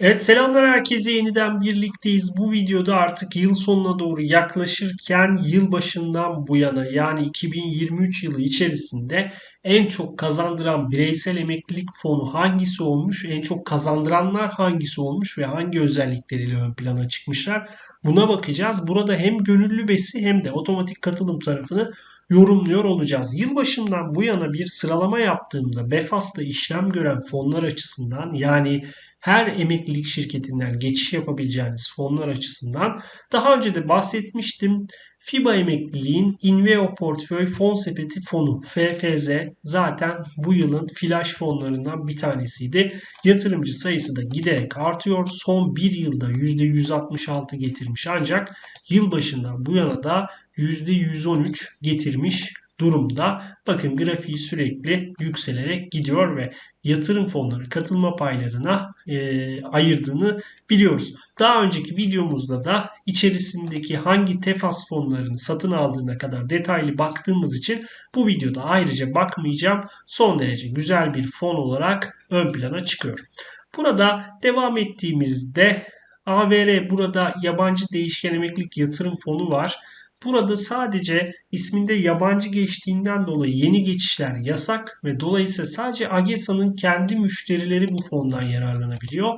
Evet selamlar herkese yeniden birlikteyiz. Bu videoda artık yıl sonuna doğru yaklaşırken yılbaşından bu yana yani 2023 yılı içerisinde en çok kazandıran bireysel emeklilik fonu hangisi olmuş, en çok kazandıranlar hangisi olmuş ve hangi özellikleriyle ön plana çıkmışlar buna bakacağız. Burada hem gönüllü besi hem de otomatik katılım tarafını yorumluyor olacağız. Yılbaşından bu yana bir sıralama yaptığımda BEFAS'ta işlem gören fonlar açısından yani her emeklilik şirketinden geçiş yapabileceğiniz fonlar açısından daha önce de bahsetmiştim. FIBA emekliliğin Inveo Portföy Fon Sepeti Fonu FFZ zaten bu yılın flash fonlarından bir tanesiydi. Yatırımcı sayısı da giderek artıyor. Son bir yılda %166 getirmiş ancak yılbaşından bu yana da %113 getirmiş durumda. Bakın grafiği sürekli yükselerek gidiyor ve yatırım fonları katılma paylarına e, ayırdığını biliyoruz. Daha önceki videomuzda da içerisindeki hangi tefas fonlarını satın aldığına kadar detaylı baktığımız için bu videoda ayrıca bakmayacağım. Son derece güzel bir fon olarak ön plana çıkıyor. Burada devam ettiğimizde AVR burada yabancı değişken emeklilik yatırım fonu var. Burada sadece isminde yabancı geçtiğinden dolayı yeni geçişler yasak ve dolayısıyla sadece AGESA'nın kendi müşterileri bu fondan yararlanabiliyor.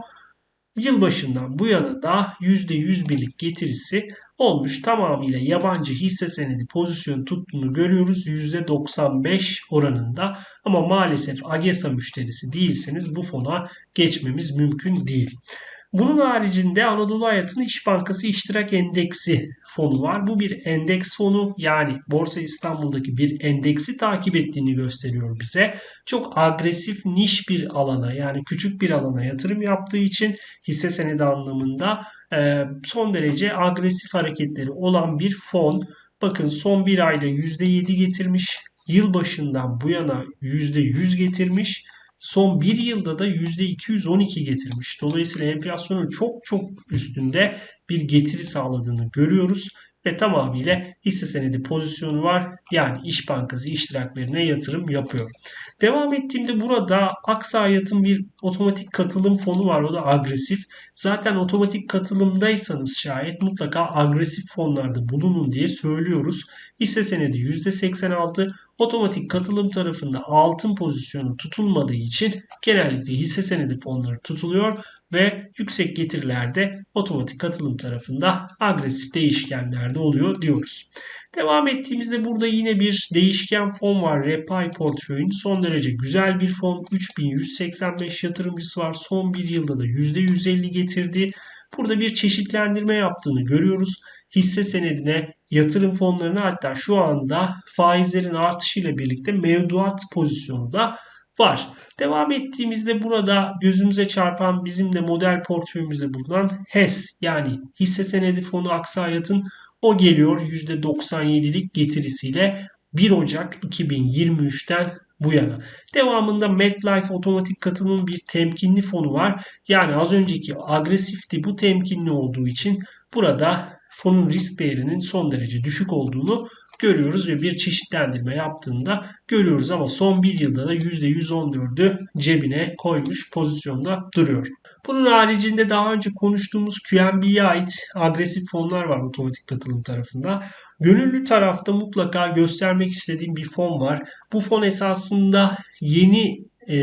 Yılbaşından bu yana da %100 birlik getirisi olmuş. Tamamıyla yabancı hisse senedi pozisyon tuttuğunu görüyoruz. %95 oranında. Ama maalesef AGESA müşterisi değilseniz bu fona geçmemiz mümkün değil. Bunun haricinde Anadolu Hayat'ın İş Bankası İştirak Endeksi fonu var. Bu bir endeks fonu yani Borsa İstanbul'daki bir endeksi takip ettiğini gösteriyor bize. Çok agresif niş bir alana yani küçük bir alana yatırım yaptığı için hisse senedi anlamında son derece agresif hareketleri olan bir fon. Bakın son bir ayda %7 getirmiş. Yılbaşından bu yana %100 getirmiş son bir yılda da %212 getirmiş. Dolayısıyla enflasyonun çok çok üstünde bir getiri sağladığını görüyoruz ve tamamıyla hisse senedi pozisyonu var. Yani İş Bankası iştiraklerine yatırım yapıyor. Devam ettiğimde burada Aksa Hayat'ın bir otomatik katılım fonu var. O da agresif. Zaten otomatik katılımdaysanız şayet mutlaka agresif fonlarda bulunun diye söylüyoruz. Hisse senedi %86, otomatik katılım tarafında altın pozisyonu tutulmadığı için genellikle hisse senedi fonları tutuluyor ve yüksek getirilerde otomatik katılım tarafında agresif değişkenlerde oluyor diyoruz. Devam ettiğimizde burada yine bir değişken fon var. Repay portföyün son derece güzel bir fon. 3185 yatırımcısı var. Son bir yılda da %150 getirdi. Burada bir çeşitlendirme yaptığını görüyoruz. Hisse senedine, yatırım fonlarına hatta şu anda faizlerin artışıyla birlikte mevduat pozisyonu da var. Devam ettiğimizde burada gözümüze çarpan bizim de model portföyümüzde bulunan HES yani hisse senedi fonu aksayatın o geliyor %97'lik getirisiyle 1 Ocak 2023'ten bu yana. Devamında MetLife otomatik katılım bir temkinli fonu var. Yani az önceki agresifti bu temkinli olduğu için burada fonun risk değerinin son derece düşük olduğunu görüyoruz ve bir çeşitlendirme yaptığında görüyoruz ama son bir yılda da %114'ü cebine koymuş pozisyonda duruyor. Bunun haricinde daha önce konuştuğumuz QNB'ye ait agresif fonlar var otomatik katılım tarafında. Gönüllü tarafta mutlaka göstermek istediğim bir fon var. Bu fon esasında yeni e,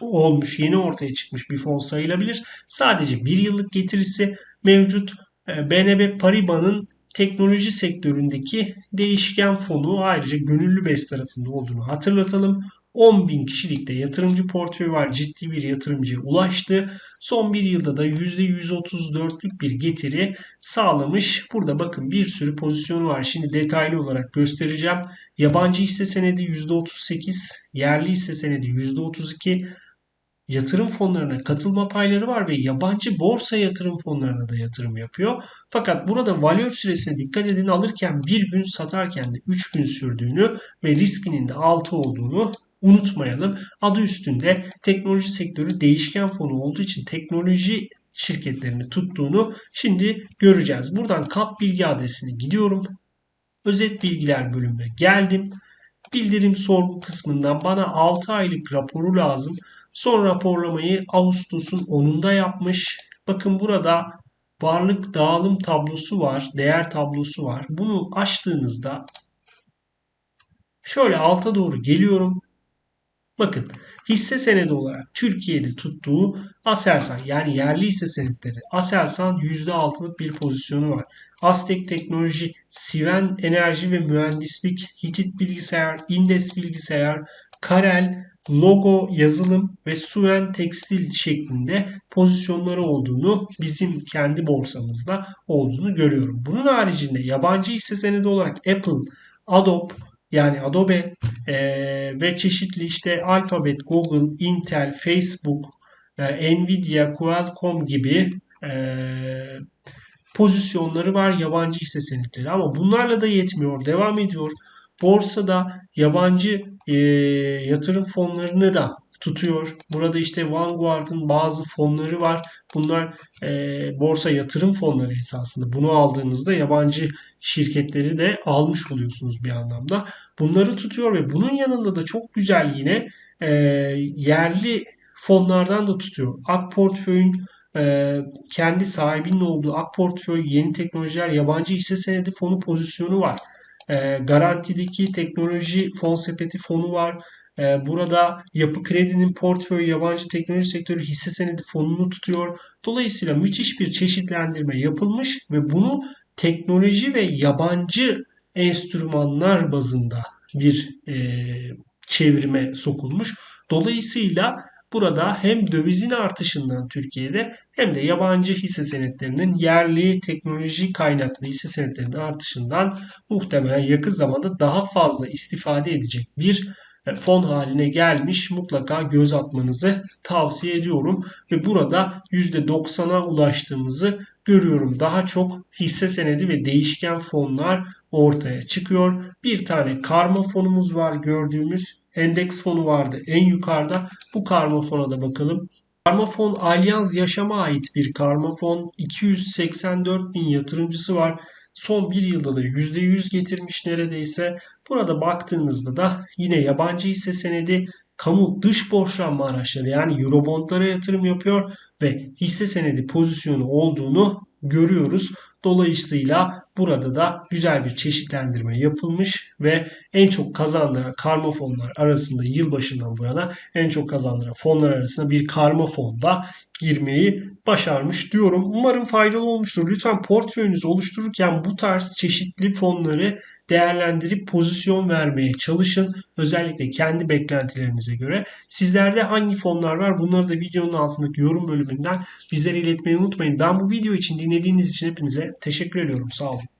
olmuş, yeni ortaya çıkmış bir fon sayılabilir. Sadece bir yıllık getirisi mevcut. E, BNB Paribas'ın teknoloji sektöründeki değişken fonu ayrıca gönüllü bes tarafında olduğunu hatırlatalım. 10 bin kişilikte yatırımcı portföyü var. Ciddi bir yatırımcıya ulaştı. Son bir yılda da %134'lük bir getiri sağlamış. Burada bakın bir sürü pozisyonu var. Şimdi detaylı olarak göstereceğim. Yabancı hisse senedi %38, yerli hisse senedi %32, yatırım fonlarına katılma payları var ve yabancı borsa yatırım fonlarına da yatırım yapıyor. Fakat burada valör süresine dikkat edin alırken bir gün satarken de 3 gün sürdüğünü ve riskinin de 6 olduğunu unutmayalım. Adı üstünde teknoloji sektörü değişken fonu olduğu için teknoloji şirketlerini tuttuğunu şimdi göreceğiz. Buradan kap bilgi adresine gidiyorum. Özet bilgiler bölümüne geldim. bildirim sorgu kısmından bana 6 aylık raporu lazım. Son raporlamayı Ağustos'un 10'unda yapmış. Bakın burada varlık dağılım tablosu var, değer tablosu var. Bunu açtığınızda şöyle alta doğru geliyorum. Bakın hisse senedi olarak Türkiye'de tuttuğu Aselsan yani yerli hisse senetleri Aselsan %6'lık bir pozisyonu var. Aztek Teknoloji, Siven Enerji ve Mühendislik, Hitit Bilgisayar, Indes Bilgisayar, Karel, Logo Yazılım ve Suven Tekstil şeklinde pozisyonları olduğunu bizim kendi borsamızda olduğunu görüyorum. Bunun haricinde yabancı hisse senedi olarak Apple, Adobe, yani Adobe e, ve çeşitli işte Alphabet, Google, Intel, Facebook, e, Nvidia, Qualcomm gibi e, pozisyonları var yabancı hisse senetleri ama bunlarla da yetmiyor. Devam ediyor. Borsada yabancı e, yatırım fonlarını da tutuyor. Burada işte Vanguard'ın bazı fonları var. Bunlar e, borsa yatırım fonları esasında. Bunu aldığınızda yabancı şirketleri de almış oluyorsunuz bir anlamda. Bunları tutuyor ve bunun yanında da çok güzel yine e, yerli fonlardan da tutuyor. Ak Portföy'ün e, kendi sahibinin olduğu Ak Portföy Yeni Teknolojiler Yabancı Hisse Senedi Fonu pozisyonu var. E, garantideki teknoloji fon sepeti fonu var. E, burada yapı kredinin portföyü yabancı teknoloji sektörü hisse senedi fonunu tutuyor. Dolayısıyla müthiş bir çeşitlendirme yapılmış ve bunu teknoloji ve yabancı enstrümanlar bazında bir e, çevrime sokulmuş. Dolayısıyla burada hem dövizin artışından Türkiye'de hem de yabancı hisse senetlerinin yerli teknoloji kaynaklı hisse senetlerinin artışından muhtemelen yakın zamanda daha fazla istifade edecek bir fon haline gelmiş mutlaka göz atmanızı tavsiye ediyorum ve burada %90'a ulaştığımızı görüyorum. Daha çok hisse senedi ve değişken fonlar ortaya çıkıyor. Bir tane karma fonumuz var gördüğümüz endeks fonu vardı en yukarıda. Bu karma fona da bakalım. Karmafon Allianz Yaşam'a ait bir karmafon. 284 bin yatırımcısı var. Son bir yılda da %100 getirmiş neredeyse. Burada baktığınızda da yine yabancı hisse senedi kamu dış borçlanma araçları yani Eurobondlara yatırım yapıyor ve hisse senedi pozisyonu olduğunu görüyoruz. Dolayısıyla burada da güzel bir çeşitlendirme yapılmış ve en çok kazandıran karma fonlar arasında yılbaşından bu yana en çok kazandıran fonlar arasında bir karma fonda girmeyi başarmış diyorum. Umarım faydalı olmuştur. Lütfen portföyünüzü oluştururken bu tarz çeşitli fonları değerlendirip pozisyon vermeye çalışın. Özellikle kendi beklentilerinize göre. Sizlerde hangi fonlar var? Bunları da videonun altındaki yorum bölümünden bizlere iletmeyi unutmayın. Ben bu video için dinlediğiniz için hepinize teşekkür ediyorum. Sağ olun.